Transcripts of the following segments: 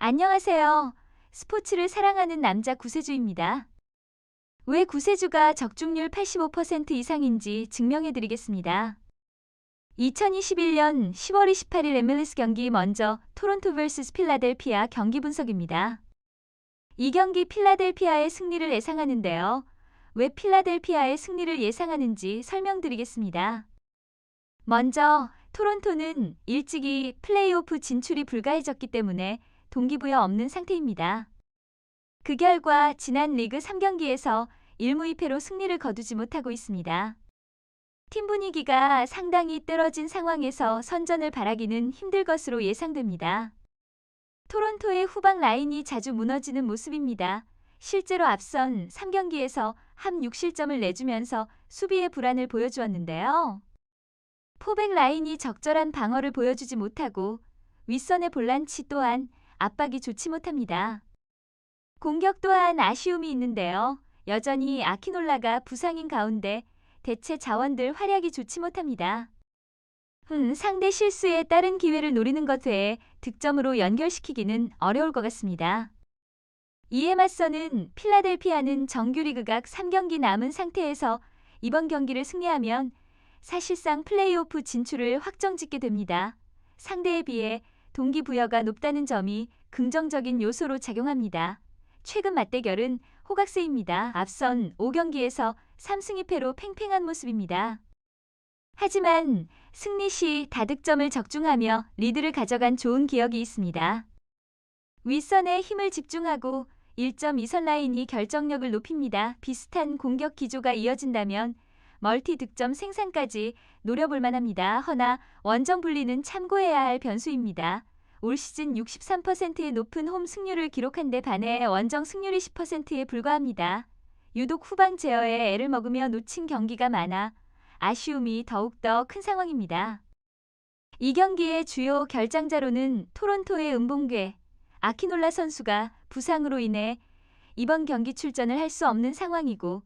안녕하세요. 스포츠를 사랑하는 남자 구세주입니다. 왜 구세주가 적중률 85% 이상인지 증명해 드리겠습니다. 2021년 10월 28일 MLS 경기 먼저 토론토 vs 필라델피아 경기 분석입니다. 이 경기 필라델피아의 승리를 예상하는데요. 왜 필라델피아의 승리를 예상하는지 설명드리겠습니다. 먼저 토론토는 일찍이 플레이오프 진출이 불가해졌기 때문에 동기부여 없는 상태입니다. 그 결과 지난 리그 3경기에서 1무 2패로 승리를 거두지 못하고 있습니다. 팀 분위기가 상당히 떨어진 상황에서 선전을 바라기는 힘들 것으로 예상됩니다. 토론토의 후방 라인이 자주 무너지는 모습입니다. 실제로 앞선 3경기에서 함 6실점을 내주면서 수비의 불안을 보여주었는데요. 포백 라인이 적절한 방어를 보여주지 못하고 윗선의 볼란치 또한 압박이 좋지 못합니다. 공격 또한 아쉬움이 있는데요. 여전히 아키놀라가 부상인 가운데 대체 자원들 활약이 좋지 못합니다. 음, 상대 실수에 따른 기회를 노리는 것 외에 득점으로 연결시키기는 어려울 것 같습니다. 이에 맞서는 필라델피아는 정규리그 각 3경기 남은 상태에서 이번 경기를 승리하면 사실상 플레이오프 진출을 확정짓게 됩니다. 상대에 비해 동기부여가 높다는 점이 긍정적인 요소로 작용합니다. 최근 맞대결은 호각세입니다. 앞선 5경기에서 3승 2패로 팽팽한 모습입니다. 하지만 승리 시 다득점을 적중하며 리드를 가져간 좋은 기억이 있습니다. 윗선에 힘을 집중하고 1.2선 라인이 결정력을 높입니다. 비슷한 공격 기조가 이어진다면 멀티 득점 생산까지 노려볼 만합니다. 허나 원정 분리는 참고해야 할 변수입니다. 올 시즌 63%의 높은 홈 승률을 기록한 데 반해 원정 승률이 10%에 불과합니다. 유독 후방 제어에 애를 먹으며 놓친 경기가 많아 아쉬움이 더욱더 큰 상황입니다. 이 경기의 주요 결장자로는 토론토의 은봉괴, 아키놀라 선수가 부상으로 인해 이번 경기 출전을 할 수 없는 상황이고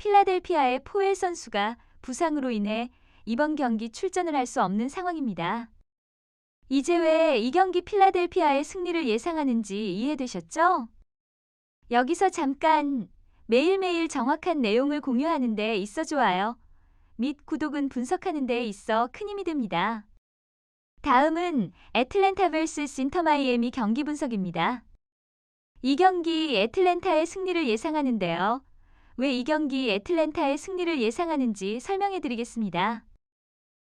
필라델피아의 포엘 선수가 부상으로 인해 이번 경기 출전을 할 수 없는 상황입니다. 이제 왜 이 경기 필라델피아의 승리를 예상하는지 이해되셨죠? 여기서 잠깐 매일매일 정확한 내용을 공유하는 데 있어 좋아요. 및 구독은 분석하는 데 있어 큰 힘이 됩니다. 다음은 애틀랜타 vs 인터 마이애미 경기 분석입니다. 이 경기 애틀랜타의 승리를 예상하는데요. 왜 이 경기 애틀랜타의 승리를 예상하는지 설명해 드리겠습니다.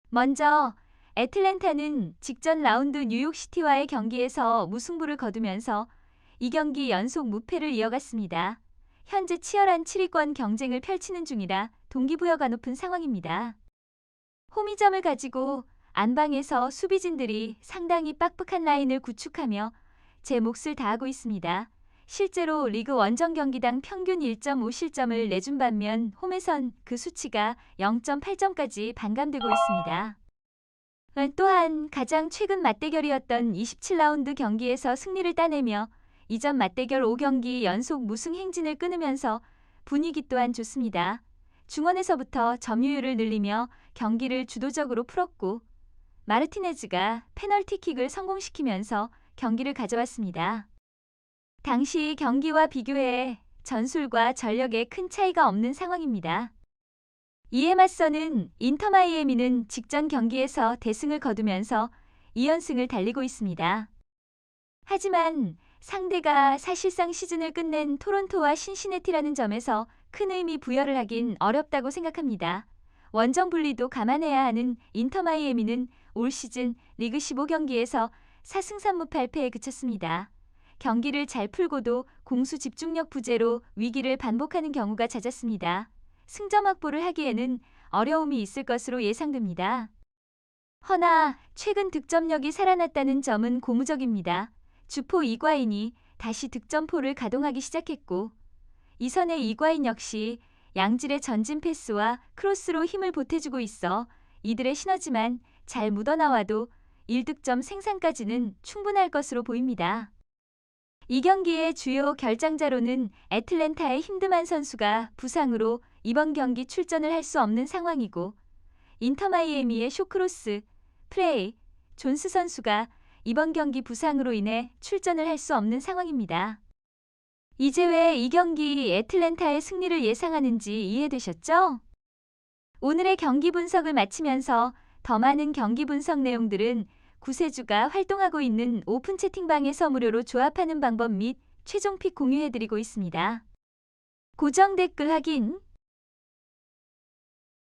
먼저 애틀랜타는 직전 라운드 뉴욕시티와의 경기에서 무승부를 거두면서 이 경기 연속 무패를 이어갔습니다. 현재 치열한 7위권 경쟁을 펼치는 중이라 동기부여가 높은 상황입니다. 홈이점을 가지고 안방에서 수비진들이 상당히 빡빡한 라인을 구축하며 제 몫을 다하고 있습니다. 실제로 리그 원정 경기당 평균 1.5실점을 내준 반면 홈에선 그 수치가 0.8점까지 반감되고 있습니다. 또한 가장 최근 맞대결이었던 27라운드 경기에서 승리를 따내며 이전 맞대결 5경기 연속 무승 행진을 끊으면서 분위기 또한 좋습니다. 중원에서부터 점유율을 늘리며 경기를 주도적으로 풀었고 마르티네즈가 페널티킥을 성공시키면서 경기를 가져왔습니다. 당시 경기와 비교해 전술과 전력에 큰 차이가 없는 상황입니다. 이에 맞서는 인터 마이애미는 직전 경기에서 대승을 거두면서 2연승을 달리고 있습니다. 하지만 상대가 사실상 시즌을 끝낸 토론토와 신시내티라는 점에서 큰 의미 부여를 하긴 어렵다고 생각합니다. 원정 분리도 감안해야 하는 인터 마이애미는 올 시즌 리그 15경기에서 4승 3무 8패에 그쳤습니다. 경기를 잘 풀고도 공수 집중력 부재로 위기를 반복하는 경우가 잦았습니다. 승점 확보를 하기에는 어려움이 있을 것으로 예상됩니다. 허나 최근 득점력이 살아났다는 점은 고무적입니다. 주포 이과인이 다시 득점포를 가동하기 시작했고 이선의 이과인 역시 양질의 전진 패스와 크로스로 힘을 보태주고 있어 이들의 시너지만 잘 묻어나와도 1득점 생산까지는 충분할 것으로 보입니다. 이 경기의 주요 결장자로는 애틀랜타의 힌드만 선수가 부상으로 이번 경기 출전을 할 수 없는 상황이고 인터 마이애미의 쇼크로스, 프레이, 존스 선수가 이번 경기 부상으로 인해 출전을 할 수 없는 상황입니다. 이제 왜 이 경기 애틀랜타의 승리를 예상하는지 이해되셨죠? 오늘의 경기 분석을 마치면서 더 많은 경기 분석 내용들은 구세주가 활동하고 있는 오픈 채팅방에서 무료로 조합하는 방법 및 최종 픽 공유해드리고 있습니다. 고정 댓글 확인,